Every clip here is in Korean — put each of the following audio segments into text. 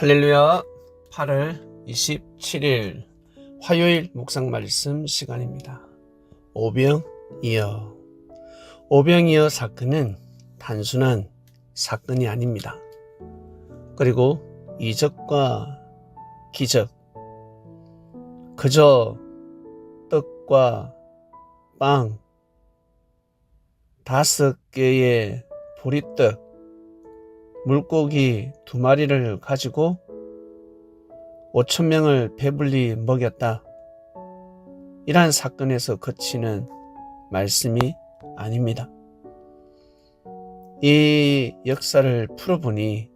할렐루야 8월 27일 화요일 묵상 말씀 시간입니다. 오병 이어 오병 이어 사건은 단순한 사건이 아닙니다. 그리고 이적과 기적 그저 떡과 빵 다섯 개의 보리떡 물고기 두 마리를 가지고 5천 명을 배불리 먹였다. 이러한 사건에서 그치는 말씀이 아닙니다. 이 역사를 풀어보니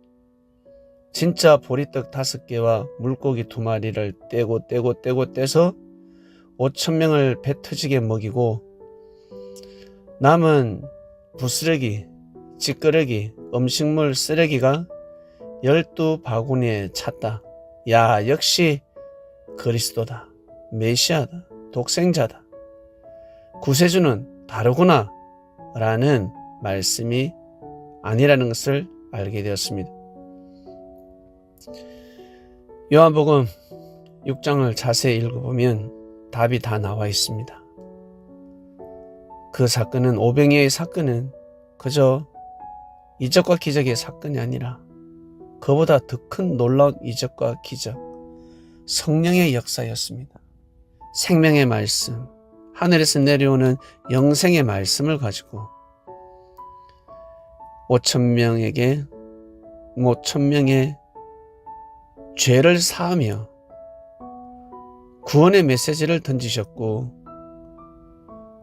진짜 보리떡 다섯 개와 물고기 두 마리를 떼고 떼고 떼고 떼서 5천 명을 배 터지게 먹이고 남은 부스러기, 찌끄러기, 음식물 쓰레기가 열두 바구니에 찼다. 야, 역시 그리스도다. 메시아다. 독생자다. 구세주는 다르구나. 라는 말씀이 아니라는 것을 알게 되었습니다. 요한복음 6장을 자세히 읽어보면 답이 다 나와 있습니다. 그 사건은 오병이의 사건은 그저 이적과 기적의 사건이 아니라 그보다 더 큰 놀라운 이적과 기적, 성령의 역사였습니다. 생명의 말씀, 하늘에서 내려오는 영생의 말씀을 가지고 5천 명에게 5천 명의 죄를 사하며 구원의 메시지를 던지셨고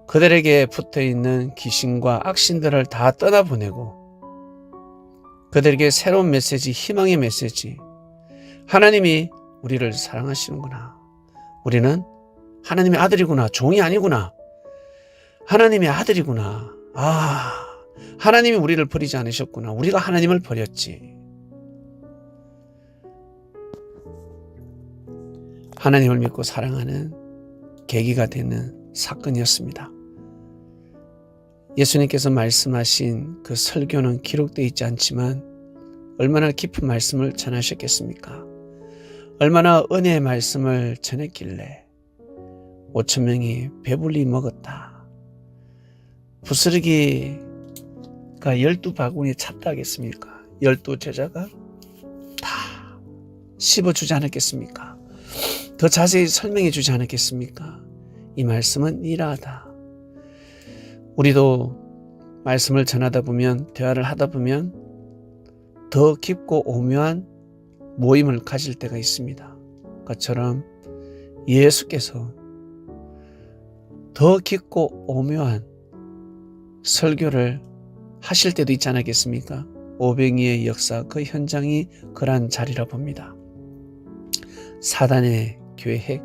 그들에게 붙어 있는 귀신과 악신들을 다 떠나보내고 그들에게 새로운 메시지, 희망의 메시지. 하나님이 우리를 사랑하시는구나. 우리는 하나님의 아들이구나. 종이 아니구나. 하나님의 아들이구나. 아, 하나님이 우리를 버리지 않으셨구나. 우리가 하나님을 버렸지. 하나님을 믿고 사랑하는 계기가 되는 사건이었습니다. 예수님께서 말씀하신 그 설교는 기록되어 있지 않지만 얼마나 깊은 말씀을 전하셨겠습니까? 얼마나 은혜의 말씀을 전했길래 5천 명이 배불리 먹었다. 부스러기가 열두 바구니에 찼다 하겠습니까? 열두 제자가 다 씹어주지 않았겠습니까? 더 자세히 설명해 주지 않았겠습니까? 이 말씀은 이러하다. 우리도 말씀을 전하다 보면, 대화를 하다 보면 더 깊고 오묘한 모임을 가질 때가 있습니다. 그처럼 예수께서 더 깊고 오묘한 설교를 하실 때도 있지 않겠습니까? 오병이의 역사 그 현장이 그러한 자리라 봅니다. 사단의 계획,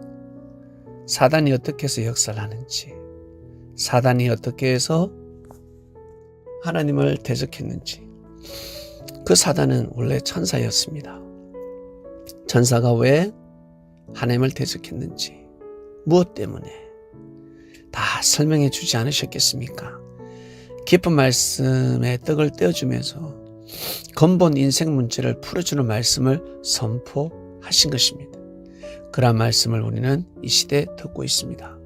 사단이 어떻게 해서 역사를 하는지, 사단이 어떻게 해서 하나님을 대적했는지, 그 사단은 원래 천사였습니다. 천사가 왜 하나님을 대적했는지, 무엇 때문에 다 설명해 주지 않으셨겠습니까? 깊은 말씀에 떡을 떼어주면서 근본 인생 문제를 풀어주는 말씀을 선포하신 것입니다. 그러한 말씀을 우리는 이 시대에 듣고 있습니다.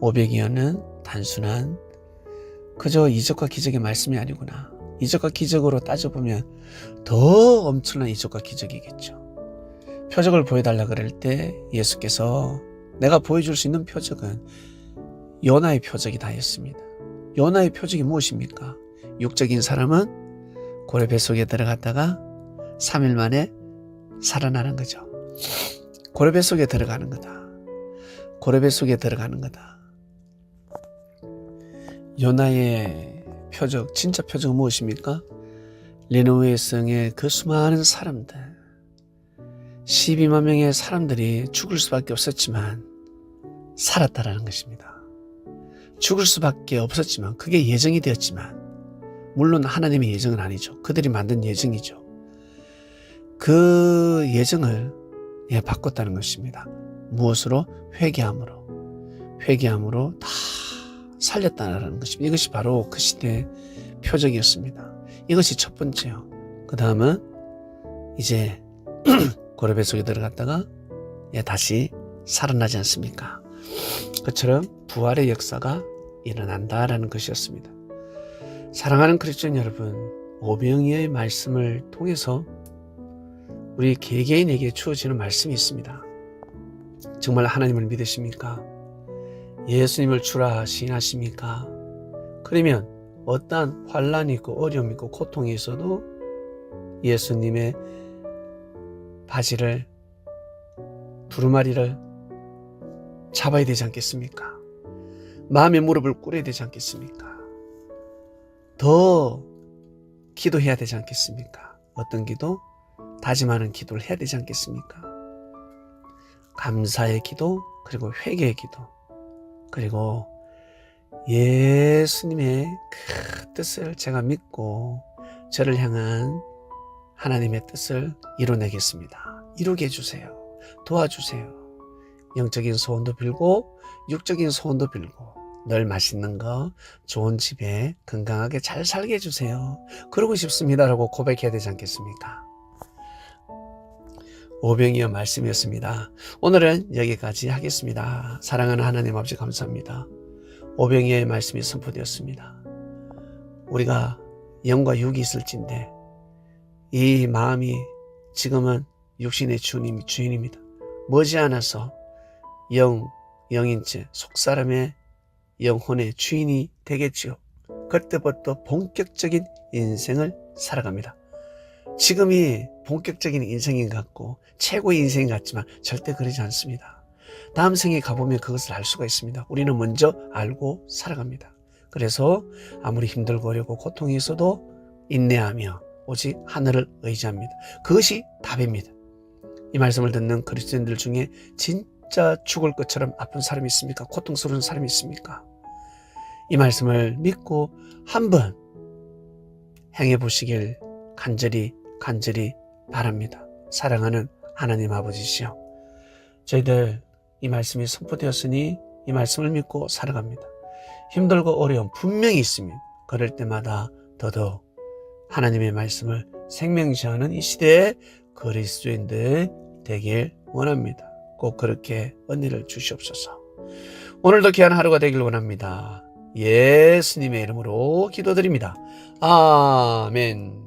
오백이어는 단순한 그저 이적과 기적의 말씀이 아니구나. 이적과 기적으로 따져보면 더 엄청난 이적과 기적이겠죠. 표적을 보여달라 그럴 때 예수께서 내가 보여줄 수 있는 표적은 요나의 표적이 다였습니다. 요나의 표적이 무엇입니까? 육적인 사람은 고래 뱃속에 들어갔다가 3일 만에 살아나는 거죠. 고래 뱃속에 들어가는 거다. 고래 뱃속에 들어가는 거다. 요나의 표적, 진짜 표적은 무엇입니까? 리노웨 성의 그 수많은 사람들, 12만 명의 사람들이 죽을 수밖에 없었지만 살았다라는 것입니다. 죽을 수밖에 없었지만 그게 예정이 되었지만 물론 하나님의 예정은 아니죠. 그들이 만든 예정이죠. 그 예정을 예, 바꿨다는 것입니다. 무엇으로? 회개함으로. 회개함으로 다 살렸다는 것입니다. 이것이 바로 그 시대의 표적이었습니다. 이것이 첫 번째요. 그 다음은 이제 고려배 속에 들어갔다가 예, 다시 살아나지 않습니까? 그처럼 부활의 역사가 일어난다라는 것이었습니다. 사랑하는 크리스천 여러분, 오병이의 말씀을 통해서 우리 개개인에게 주어지는 말씀이 있습니다. 정말 하나님을 믿으십니까? 예수님을 주라 시인하십니까? 그러면 어떠한 환란이 있고 어려움이 있고 고통이 있어도 예수님의 바지를 두루마리를 잡아야 되지 않겠습니까? 마음의 무릎을 꿇어야 되지 않겠습니까? 더 기도해야 되지 않겠습니까? 어떤 기도? 다짐하는 기도를 해야 되지 않겠습니까? 감사의 기도, 그리고 회개의 기도, 그리고 예수님의 그 뜻을 제가 믿고 저를 향한 하나님의 뜻을 이뤄내겠습니다. 이루게 해주세요. 도와주세요. 영적인 소원도 빌고 육적인 소원도 빌고 늘 맛있는 거 좋은 집에 건강하게 잘 살게 해주세요. 그러고 싶습니다라고 고백해야 되지 않겠습니까? 오병이어 말씀이었습니다. 오늘은 여기까지 하겠습니다. 사랑하는 하나님 아버지 감사합니다. 오병이어의 말씀이 선포되었습니다. 우리가 영과 육이 있을진데 이 마음이 지금은 육신의 주님, 주인입니다. 머지않아서 영, 영인체, 속사람의 영혼의 주인이 되겠지요. 그때부터 본격적인 인생을 살아갑니다. 지금이 본격적인 인생인 것 같고 최고의 인생 같지만 절대 그러지 않습니다. 다음 생에 가보면 그것을 알 수가 있습니다. 우리는 먼저 알고 살아갑니다. 그래서 아무리 힘들고 어렵고 고통이 있어도 인내하며 오직 하늘을 의지합니다. 그것이 답입니다. 이 말씀을 듣는 그리스도인들 중에 진짜 죽을 것처럼 아픈 사람이 있습니까? 고통스러운 사람이 있습니까? 이 말씀을 믿고 한번 행해 보시길 간절히 간절히 바랍니다. 사랑하는 하나님 아버지시여. 저희들 이 말씀이 선포되었으니 이 말씀을 믿고 살아갑니다. 힘들고 어려움 분명히 있습니다. 그럴 때마다 더더욱 하나님의 말씀을 생명시하는 이 시대에 그리스도인들 되길 원합니다. 꼭 그렇게 은혜를 주시옵소서. 오늘도 귀한 하루가 되길 원합니다. 예수님의 이름으로 기도드립니다. 아멘.